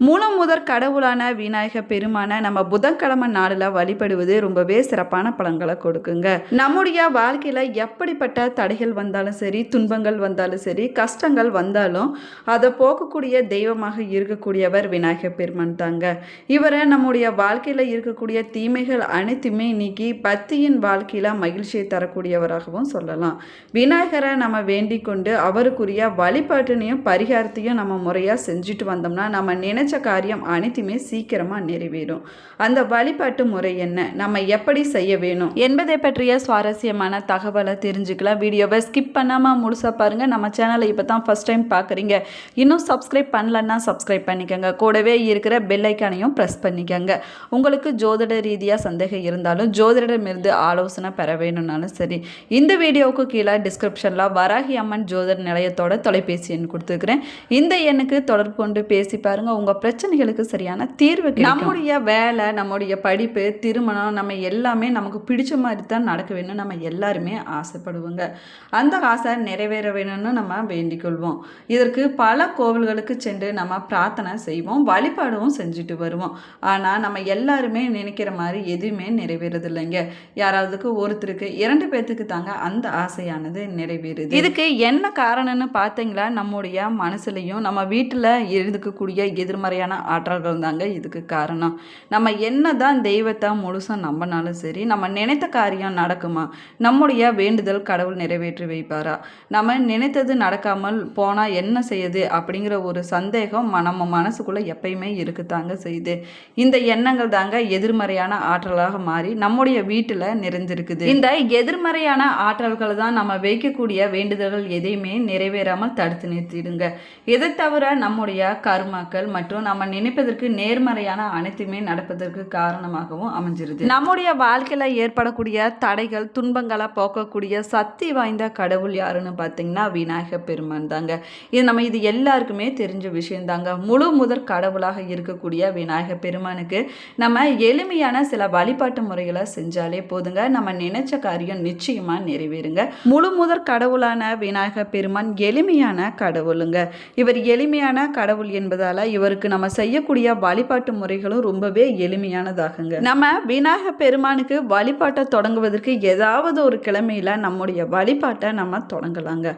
மூலம் முதற் கடவுளான விநாயக பெருமான நம்ம புதன்கிழமை நாளில் வழிபடுவது ரொம்பவே சிறப்பான பலன்களை கொடுக்குங்க. நம்முடைய வாழ்க்கையில் எப்படிப்பட்ட தடைகள் வந்தாலும் சரி துன்பங்கள் வந்தாலும் சரி கஷ்டங்கள் வந்தாலும் அதை போக்கக்கூடிய தெய்வமாக இருக்கக்கூடியவர் விநாயக பெருமான் தாங்க. இவரை நம்முடைய வாழ்க்கையில் இருக்கக்கூடிய தீமைகள் அனைத்துமே நீக்கி பக்தியின் வாழ்க்கையில் மகிழ்ச்சியை தரக்கூடியவராகவும் சொல்லலாம். விநாயகரை நம்ம வேண்டிக் கொண்டு அவருக்குரிய வழிபாட்டினையும் பரிகாரத்தையும் நம்ம முறையாக செஞ்சுட்டு வந்தோம்னா நம்ம நினை நினச்ச காரியம் அனைத்துமே சீக்கிரமாக நிறைவேறும். அந்த வழிபாட்டு முறை என்ன? நம்ம எப்படி செய்ய வேணும்? என்பதை பற்றிய சுவாரஸ்யமான தகவலை தெரிஞ்சுக்கலாம். வீடியோவை ஸ்கிப் பண்ணாமல் முழுசாக பாருங்கள் நம்ம சேனலை இப்போ தான் ஃபஸ்ட் டைம் பார்க்குறீங்க இன்னும் சப்ஸ்கிரைப் பண்ணலன்னா சப்ஸ்கிரைப் பண்ணிக்கோங்க. கூடவே இருக்கிற பெல்லைக்கானையும் ப்ரெஸ் பண்ணிக்கோங்க. உங்களுக்கு ஜோதிட ரீதியாக சந்தேகம் இருந்தாலும் ஜோதிடமிருந்து ஆலோசனை பெற வேணும்னாலும் சரி இந்த வீடியோவுக்கு கீழே டிஸ்கிரிப்ஷனில் வராகி அம்மன் ஜோதிட நிலையத்தோட தொலைபேசி எண் கொடுத்துருக்குறேன். இந்த எண்ணுக்கு தொடர்பு கொண்டு பேசி பாருங்கள் உங்கள் பிரச்சனைகளுக்கு சரியான தீர்வு. நம்முடைய வேலை நம்முடைய படிப்பு திருமணம் நம்ம எல்லாமே நமக்கு பிடிச்ச மாதிரி தான் நடக்க வேணும் நம்ம எல்லாருமே ஆசைப்படுவோங்க. அந்த ஆசை நிறைவேற வேணும்னு நம்ம வேண்டிக் கொள்வோம். இதற்கு பல கோவில்களுக்கு சென்று நம்ம பிரார்த்தனை செய்வோம் வழிபாடும் செஞ்சுட்டு வருவோம். ஆனால் நம்ம எல்லாருமே நினைக்கிற மாதிரி எதுவுமே நிறைவேறதில்லைங்க. யாராவதுக்கு ஒருத்தருக்கு இரண்டு பேர்த்துக்கு தாங்க அந்த ஆசையானது நிறைவேறுது. இதுக்கு என்ன காரணம்னு பார்த்தீங்களா? நம்முடைய மனசுலையும் நம்ம வீட்டில் இருக்கக்கூடிய எதிர்மறையான ஆற்றல்கள் தாங்க இதுக்கு காரணம். நம்ம என்ன தான் தெய்வத்தை முழுசாக நம்பினாலும் சரி நம்ம நினைத்த காரியம் நடக்குமா? நம்முடைய வேண்டுதல் கடவுள் நிறைவேற்றி வைப்பாரா? நம்ம நினைத்தது நடக்காமல் போனால் என்ன செய்யுது? அப்படிங்கிற ஒரு சந்தேகம் நம்ம மனசுக்குள்ளே எப்பயுமே இருக்குதாங்க செய்யுது. இந்த எண்ணங்கள் தாங்க எதிர்மறையான ஆற்றலாக மாறி நம்முடைய வீட்டில் நிறைந்திருக்குது இந்த எதிர்மறையான ஆற்றல்கள் தான் நம்ம வைக்கக்கூடிய வேண்டுதல்கள் எதையுமே நிறைவேறாமல் தடுத்து நிறுத்திடுங்க. இதை தவிர நம்முடைய கர்மாக்கள் மற்றும் நம்ம நினைப்பதற்கு நேர்மறையான அனைத்துமே நடப்பதற்கு காரணமாகவும் அமைஞ்சிருது. நம்முடைய வாழ்க்கையில் ஏற்படக்கூடிய தடைகள் துன்பங்களை போக்கக்கூடிய சக்தி வாய்ந்த கடவுள் யாருன்னு பார்த்தீங்கன்னா விநாயக பெருமான் தாங்க. இது நம்ம இது எல்லாருக்குமே தெரிஞ்ச விஷயம் தாங்க. முழு முதற் கடவுளாக இருக்கக்கூடிய விநாயக பெருமானுக்கு நம்ம எளிமையான சில வழிபாட்டு முறைகளை செஞ்சாலே போதுங்க. நம்ம நினைச்ச காரியம் நிச்சயமா நிறைவேறுங்க. முழு முதற் கடவுளான விநாயக பெருமான் எளிமையான கடவுளுங்க. இவர் எளிமையான கடவுள் என்பதால இவருக்கு நம்ம செய்யக்கூடிய வழிபாட்டு முறைகளும் ரொம்பவே எளிமையானதாகுங்க. நம்ம விநாயக பெருமானுக்கு வழிபாட்டை தொடங்குவதற்கு ஏதாவது ஒரு கிழமையில நம்முடைய வழிபாட்டை நம்ம தொடங்கலாங்க.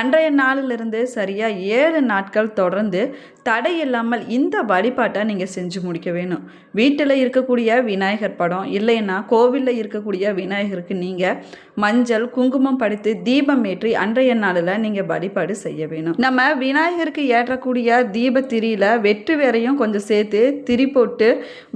அன்றைய நாளிலிருந்து சரியாக ஏழு நாட்கள் தொடர்ந்து தடை இல்லாமல் இந்த வழிபாட்டை நீங்கள் செஞ்சு முடிக்க வேணும். வீட்டில் இருக்கக்கூடிய விநாயகர் படம் இல்லைன்னா கோவிலில் இருக்கக்கூடிய விநாயகருக்கு நீங்கள் மஞ்சள் குங்குமம் படித்து தீபம் ஏற்றி அன்றைய நாளில் நீங்கள் வழிபாடு செய்ய வேணும். நம்ம விநாயகருக்கு ஏற்றக்கூடிய தீப திரியில் வெற்றி வேரையும் கொஞ்சம் சேர்த்து திரி போட்டு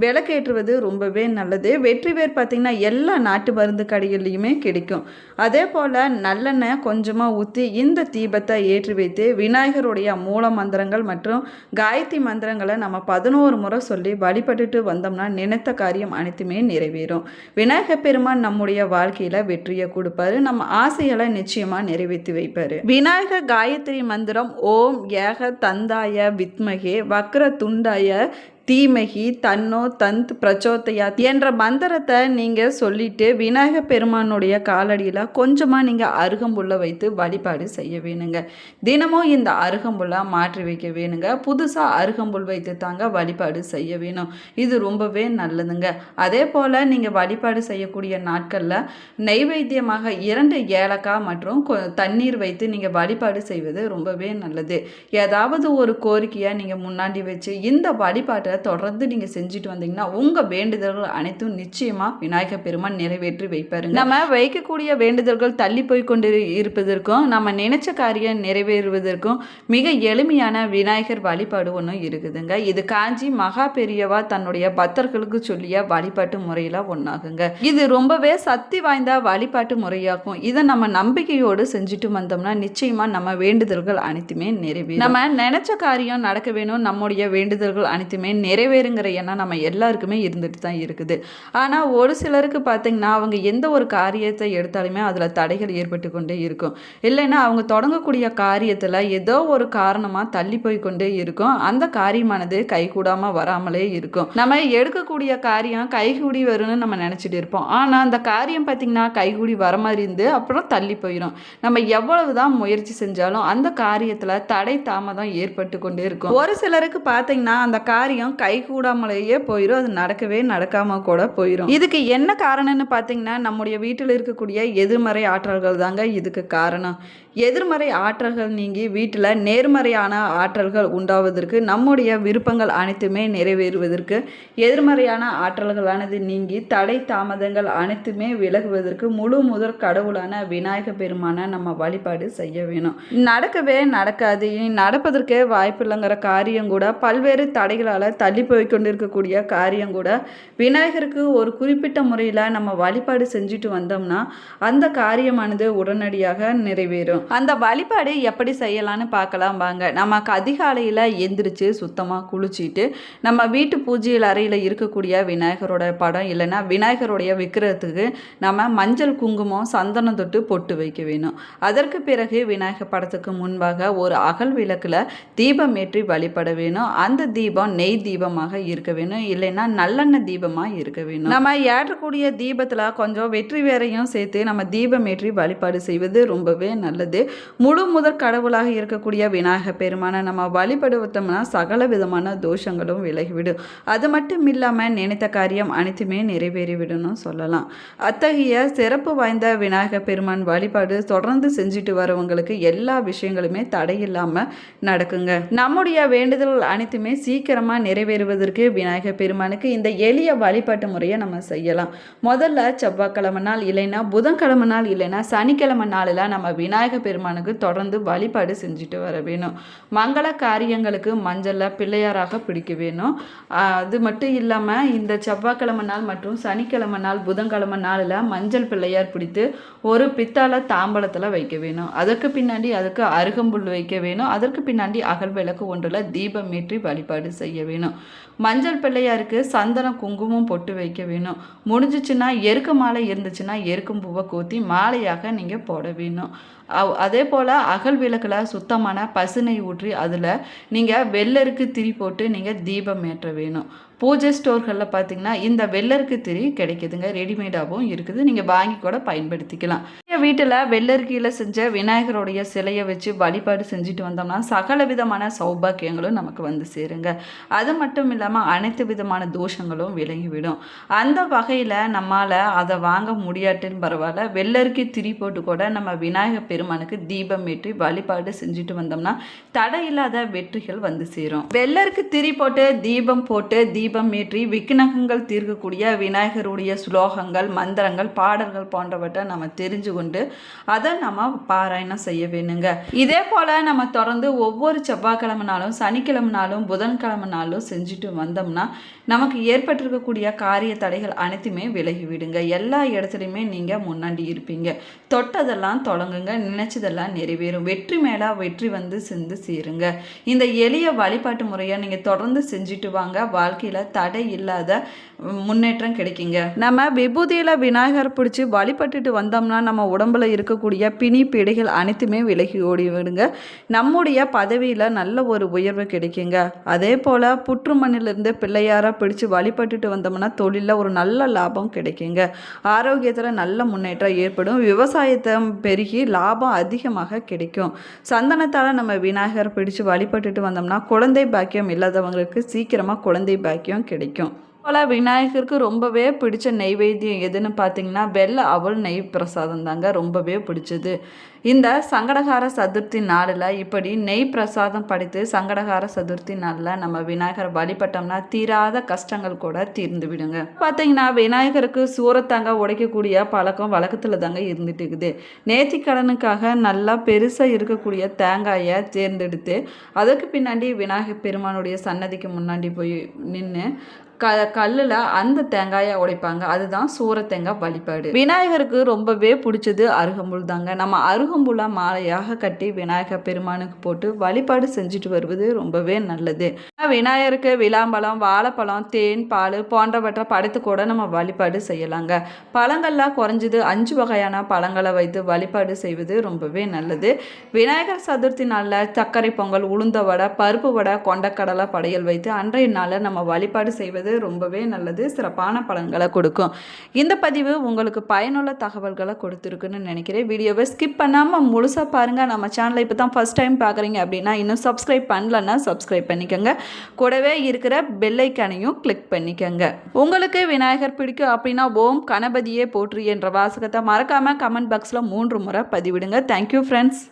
விளக்கேற்றுவது ரொம்பவே நல்லது. வெற்றி வேர் பார்த்திங்கன்னா எல்லா நாட்டு மருந்து கடைகள்லையுமே கிடைக்கும். அதே போல் நல்லெண்ணெய் கொஞ்சமாக ஊற்றி இந்த தீபத்தை ஏற்றி வைத்து விநாயகருடைய மூல மந்திரங்கள் மற்றும் காயத்ரி மந்திரங்களை நம்ம பதினோரு முறை சொல்லி வழிபட்டுட்டு வந்தோம்னா நினைத்த காரியம் அனைத்துமே நிறைவேறும். விநாயகர் பெருமான் நம்முடைய வாழ்க்கையில் வெற்றியை கொடுப்பாரு. நம்ம ஆசைகளை நிச்சயமாக நிறைவேற்றி வைப்பார். விநாயகர் காயத்ரி மந்திரம் ஓம் ஏக தந்தாய வித்மகே வக்ர துண்டாய தீமகி தன்னோ தந்த் பிரச்சோத்தையா என்ற மந்திரத்தை நீங்கள் சொல்லிட்டு விநாயக பெருமானுடைய காலடியில் கொஞ்சமாக நீங்கள் அருகம்புல்லை வைத்து வழிபாடு செய்ய வேணுங்க. தினமும் இந்த அருகம்புல்லை மாற்றி வைக்க வேணுங்க. புதுசாக அருகம்புல் வைத்து தாங்க வழிபாடு செய்ய வேணும். இது ரொம்பவே நல்லதுங்க. அதே போல் நீங்கள் வழிபாடு செய்யக்கூடிய நாட்களில் நெய்வேத்தியமாக இரண்டு ஏலக்காய் மற்றும் கொ- தண்ணீர் வைத்து நீங்கள் வழிபாடு செய்வது ரொம்பவே நல்லது. ஏதாவது ஒரு கோரிக்கையை நீங்கள் முன்னாடி வச்சு இந்த வழிபாட்டை தொடர்ந்து நீங்கள் செஞ்சுட்டு வந்தீங்கன்னா உங்கள் வேண்டுதல்கள் அனைத்தும் நிச்சயமாக விநாயகர் பெருமான் நிறைவேற்றி வைப்பார் நம்ம வைக்கக்கூடிய வேண்டுதல்கள் தள்ளி போய் கொண்டு இருப்பதற்கும் நம்ம நினைச்ச காரியம் நிறைவேறுவதற்கும் மிக எளிமையான விநாயகர் வழிபாடு ஒன்றும் இருக்குதுங்க. இது காஞ்சி மகா பெரியவா தன்னுடைய பக்தர்களுக்கு சொல்லிய வழிபாட்டு முறையில் ஒன்றாகுங்க இது ரொம்பவே சக்தி வாய்ந்த வழிபாட்டு முறையாகும். இதை நம்ம நம்பிக்கையோடு செஞ்சுட்டு வந்தோம்னா நிச்சயமாக நம்ம வேண்டுதல்கள் அனைத்துமே நிறைவேறும். நம்ம நினைச்ச காரியம் நடக்க வேணும். நம்முடைய வேண்டுதல்கள் அனைத்துமே நிறைவேறுங்கிற எண்ணம் நம்ம எல்லாருக்குமே இருந்துட்டு தான் இருக்குது. ஆனால் ஒரு சிலருக்கு பார்த்திங்கன்னா அவங்க எந்த ஒரு காரியத்தை எடுத்தாலுமே அதில் தடைகள் ஏற்பட்டு கொண்டே இருக்கும். இல்லைன்னா அவங்க தொடங்கக்கூடிய காரியத்தில் ஏதோ ஒரு காரணமாக தள்ளி போய் கொண்டே இருக்கும். அந்த காரியமானது கைகூடாமல் வராமலே இருக்கும். நம்ம எடுக்கக்கூடிய காரியம் கைகூடி வரும்னு நம்ம நினச்சிட்டு இருப்போம். ஆனால் அந்த காரியம் பார்த்திங்கன்னா கைகூடி வர மாதிரி இருந்து அப்புறம் தள்ளி போயிடும் நம்ம எவ்வளவு தான் முயற்சி செஞ்சாலும் அந்த காரியத்தில் தடை தாமதம் ஏற்பட்டு கொண்டே இருக்கும். ஒரு சிலருக்கு பார்த்தீங்கன்னா அந்த காரியம் கைகூடாமலேயே போயிடும் அது நடக்கவே நடக்காமல் கூட போயிடும் இதுக்கு என்ன காரணம்னு பார்த்தீங்கன்னா நம்முடைய வீட்டில் இருக்கக்கூடிய எதிர்மறை ஆற்றல்கள் தாங்க இதுக்கு காரணம். எதிர்மறை ஆற்றல்கள் நீங்கி வீட்டில் நேர்மறையான ஆற்றல்கள் உண்டாவதற்கு நம்முடைய விருப்பங்கள் அனைத்துமே நிறைவேறுவதற்கு எதிர்மறையான ஆற்றல்களானது நீங்கி தடை தாமதங்கள் அனைத்துமே விலகுவதற்கு முழு முதற் கடவுளான விநாயக பெருமான நம்ம வழிபாடு செய்ய வேணும். நடக்கவே நடக்காது. இனி நடப்பதற்கே வாய்ப்பில்லைங்கிற காரியம் கூட பல்வேறு தடைகளால் தள்ளி போய் கொண்டிருக்கக்கூடிய காரியம் கூட விநாயகருக்கு ஒரு குறிப்பிட்ட முறையில் நம்ம வழிபாடு செஞ்சுட்டு வந்தோம்னா அந்த காரியமானது உடனடியாக நிறைவேறும். அந்த வழிபாடு எப்படி செய்யலான்னு பார்க்கலாம் வாங்க. நமக்கு அதிகாலையில் எந்திரிச்சு சுத்தமாக குளிச்சுட்டு நம்ம வீட்டு பூஜையில் அறையில் இருக்கக்கூடிய விநாயகரோட படம் இல்லைன்னா விநாயகருடைய விக்கிரத்துக்கு நம்ம மஞ்சள் குங்குமம் சந்தனம் தொட்டு பொட்டு வைக்க வேணும். அதற்கு பிறகு விநாயகர் படத்துக்கு முன்பாக ஒரு அகல் விளக்கில் தீபம் ஏற்றி வழிபட வேணும். அந்த தீபம் நெய் தீபமாக இருக்க வேணும். இல்லைன்னா நல்லெண்ணெய் தீபமாக இருக்க வேணும். நம்ம ஏற்றக்கூடிய தீபத்தில் கொஞ்சம் வெற்றி வேறையும் சேர்த்து நம்ம தீபம் ஏற்றி வழிபாடு செய்வது ரொம்பவே நல்லது. முழு முதற் கடவுளாக இருக்கக்கூடிய விநாயகர் பெருமானை நம்ம வழிபடுவத்தோம்னா சகல விதமான தோஷங்களும் விலகிவிடும். அது மட்டும் இல்லாமல் நினைத்த காரியம் அனைத்துமே நிறைவேறிவிடும்னு சொல்லலாம். அத்தகைய சிறப்பு வாய்ந்த விநாயகர் பெருமான் வழிபாடு தொடர்ந்து செஞ்சுட்டு வரவங்களுக்கு எல்லா விஷயங்களுமே தடையில்லாமல் நடக்குங்க. நம்முடைய வேண்டுதல் அனைத்துமே சீக்கிரமாக நிறைவேறுவதற்கு விநாயகர் பெருமானுக்கு இந்த எளிய வழிபாட்டு முறையை நம்ம செய்யலாம். முதல்ல செவ்வாய்க்கிழமை நாள் இல்லைன்னா புதன்கிழமை நாள் இல்லைன்னா சனிக்கிழமை நாளில் நம்ம விநாயகர் பெருமானுக்கு தொடர்ந்து வழிபாடு செஞ்சுட்டு வர வேணும். மங்கள காரியங்களுக்கு மஞ்சளில் பிள்ளையாராக பிடிக்க வேணும். அது மட்டும் இல்லாமல் இந்த செவ்வாய்க்கிழமை நாள் மற்றும் சனிக்கிழமை நாள் புதன்கிழமை நாளில் மஞ்சள் பிள்ளையார் பிடித்து ஒரு பித்தாள தாம்பலத்தில் வைக்க வேணும். அதற்கு பின்னாடி அதுக்கு அருகம்புல் வைக்க வேணும். அதற்கு பின்னாடி அகல் விளக்கு ஒன்றில் தீபம் ஏற்றி வழிபாடு செய்ய வேணும். மஞ்சள் பிள்ளையாருக்கு சந்தனம் குங்குமம் பொட்டு வைக்க வேணும். முடிஞ்சிச்சுன்னா எருக்க மாலை இருந்துச்சுன்னா எருக்கும் பூவை கோத்தி மாலையாக நீங்கள் போட வேணும். அவ் அதே போல் அகல் விளக்கில் சுத்தமான பசுனை ஊற்றி அதில் நீங்கள் வெள்ளருக்கு திரி போட்டு நீங்கள் தீபம் ஏற்ற வேணும். பூஜை ஸ்டோர்களில் பார்த்தீங்கன்னா இந்த வெள்ளருக்கு திரி கிடைக்குதுங்க. ரெடிமேடாகவும் இருக்குது. நீங்கள் வாங்கி கூட பயன்படுத்திக்கலாம். எங்கள் வீட்டில் வெள்ளரிக்கையில் செஞ்ச விநாயகருடைய சிலையை வச்சு வழிபாடு செஞ்சுட்டு வந்தோம்னா சகல விதமான சௌபாக்கியங்களும் நமக்கு வந்து சேருங்க. அது மட்டும் இல்லாமல் அனைத்து விதமான தோஷங்களும் விலகிவிடும். அந்த வகையில் நம்மால் அதை வாங்க முடியாட்டுன்னு பரவாயில்ல. வெள்ளரிக்கை திரி போட்டு கூட நம்ம விநாயகர் பெருமானுக்கு தீபம் ஏற்றி வழிபாடு செஞ்சுட்டு வந்தோம்னா தடையில்லாத வெற்றிகள் வந்து சேரும். வெள்ளருக்கு திரி போட்டு தீபம் போட்டு தீபம் ஏற்றி விக்னகங்கள் தீர்க்கக்கூடிய விநாயகருடைய ஸ்லோகங்கள் மந்திரங்கள் பாடல்கள் போன்றவற்றை நம்ம தெரிஞ்சு கொண்டு அதை நம்ம பாராயணம் செய்ய வேணுங்க. இதே போல் நம்ம தொடர்ந்து ஒவ்வொரு செவ்வாய்க்கிழமை நாளும் சனிக்கிழமை நாளும் புதன்கிழமை நாளும் செஞ்சுட்டு வந்தோம்னா நமக்கு ஏற்பட்டிருக்கக்கூடிய காரிய தடைகள் அனைத்துமே விலகி விடுங்க. எல்லா இடத்துலையுமே நீங்கள் முன்னாடி இருப்பீங்க. தொட்டதெல்லாம் தொடங்குங்க. நினைச்சதெல்லாம் நிறைவேறும். வெற்றி மேலே வெற்றி வந்து சென்று சேருங்க. இந்த எளிய வழிபாட்டு முறையை நீங்கள் தொடர்ந்து செஞ்சுட்டு வாங்க. வாழ்க்கையில் தடை இல்லாத முன்னேற்றம் கிடைக்குங்க. நம்ம விபூதியில் விநாயகர் பிடிச்சி வழிபட்டுட்டு வந்தோம்னா நம்ம உடம்புல இருக்கக்கூடிய பிணி பிடிகள் அனைத்துமே விலகி ஓடி விடுங்க நம்முடைய பதவியில் நல்ல ஒரு உயர்வு கிடைக்குங்க. அதே போல் புற்றுமண்ணிலிருந்து பிள்ளையாராக பிடிச்சி வழிபட்டுட்டு வந்தோம்னா தொழிலில் ஒரு நல்ல லாபம் கிடைக்குங்க. ஆரோக்கியத்தில் நல்ல முன்னேற்றம் ஏற்படும். விவசாயத்தை பெருகி லாபம் அதிகமாக கிடைக்கும். சந்தனத்தால் நம்ம விநாயகர் பிடிச்சு வழிபட்டுட்டு வந்தோம்னா குழந்தை பாக்கியம் இல்லாதவங்களுக்கு சீக்கிரமாக குழந்தை பாக்கியம் கிடைக்கும். போல் விநாயகருக்கு ரொம்பவே பிடிச்ச நெய்வேத்தியம் எதுன்னு பார்த்தீங்கன்னா வெள்ளை அவல் நெய் பிரசாதம் தாங்க ரொம்பவே பிடிச்சது. இந்த சங்கடகார சதுர்த்தி நாளில் இப்படி நெய் பிரசாதம் படைத்து சங்கடகார சதுர்த்தி நாளில் நம்ம விநாயகரை வழிபட்டோம்னா தீராத கஷ்டங்கள் கூட தீர்ந்து விடுங்க. பார்த்தீங்கன்னா விநாயகருக்கு சூரத்தாங்க உடைக்கக்கூடிய பழக்கம் வழக்கத்தில் தாங்க இருந்துட்டு இருக்குது. நேர்த்திக்கடனுக்காக நல்லா பெருசாக இருக்கக்கூடிய தேங்காயை தேர்ந்தெடுத்து அதுக்கு பின்னாடி விநாயகர் பெருமானுடைய சன்னதிக்கு முன்னாடி போய் நின்று க கல்லில் அந்த தேங்காயை உடைப்பாங்க. அதுதான் சூர தேங்காய் வழிபாடு. விநாயகருக்கு ரொம்பவே பிடிச்சது அருகம்புல் தாங்க. நம்ம அருக அருகம்புல்லா மாலையாக கட்டி விநாயகர் பெருமானுக்கு போட்டு வழிபாடு செஞ்சுட்டு வருவது ரொம்பவே நல்லது. விநாயகருக்கு விளாம்பழம் வாழைப்பழம் தேன் பால் போன்றவற்றை படைத்து கூட நம்ம வழிபாடு செய்யலாங்க. பழங்கள்லாம் குறைஞ்சது அஞ்சு வகையான பழங்களை வைத்து வழிபாடு செய்வது ரொம்பவே நல்லது. விநாயகர் சதுர்த்தி நாளில் சர்க்கரை பொங்கல் உளுந்த வடை பருப்பு வடை கொண்டக்கடலை படையல் வைத்து அன்றைய நாளில் நம்ம வழிபாடு செய்வது ரொம்பவே நல்லது. சிறப்பான பலன்களை கொடுக்கும். இந்த பதிவு உங்களுக்கு பயனுள்ள தகவல்களை கொடுத்துருக்குன்னு நினைக்கிறேன். வீடியோவை ஸ்கிப் பண்ண பண்ணாமல் முழுசாக பாருங்கள் நம்ம சேனலை இப்போ தான் ஃபஸ்ட் டைம் பார்க்குறீங்க அப்படின்னா இன்னும் சப்ஸ்கிரைப் பண்ணலன்னா சப்ஸ்கிரைப் பண்ணிக்கோங்க. கூடவே இருக்கிற பெல்லைக்கானையும் கிளிக் பண்ணிக்கோங்க. உங்களுக்கு விநாயகர் பிடிக்கும் அப்படின்னா ஓம் கணபதியே போற்று என்ற வாசகத்தை மறக்காமல் கமெண்ட் பாக்ஸில் மூன்று முறை பதிவிடுங்க. Thank you friends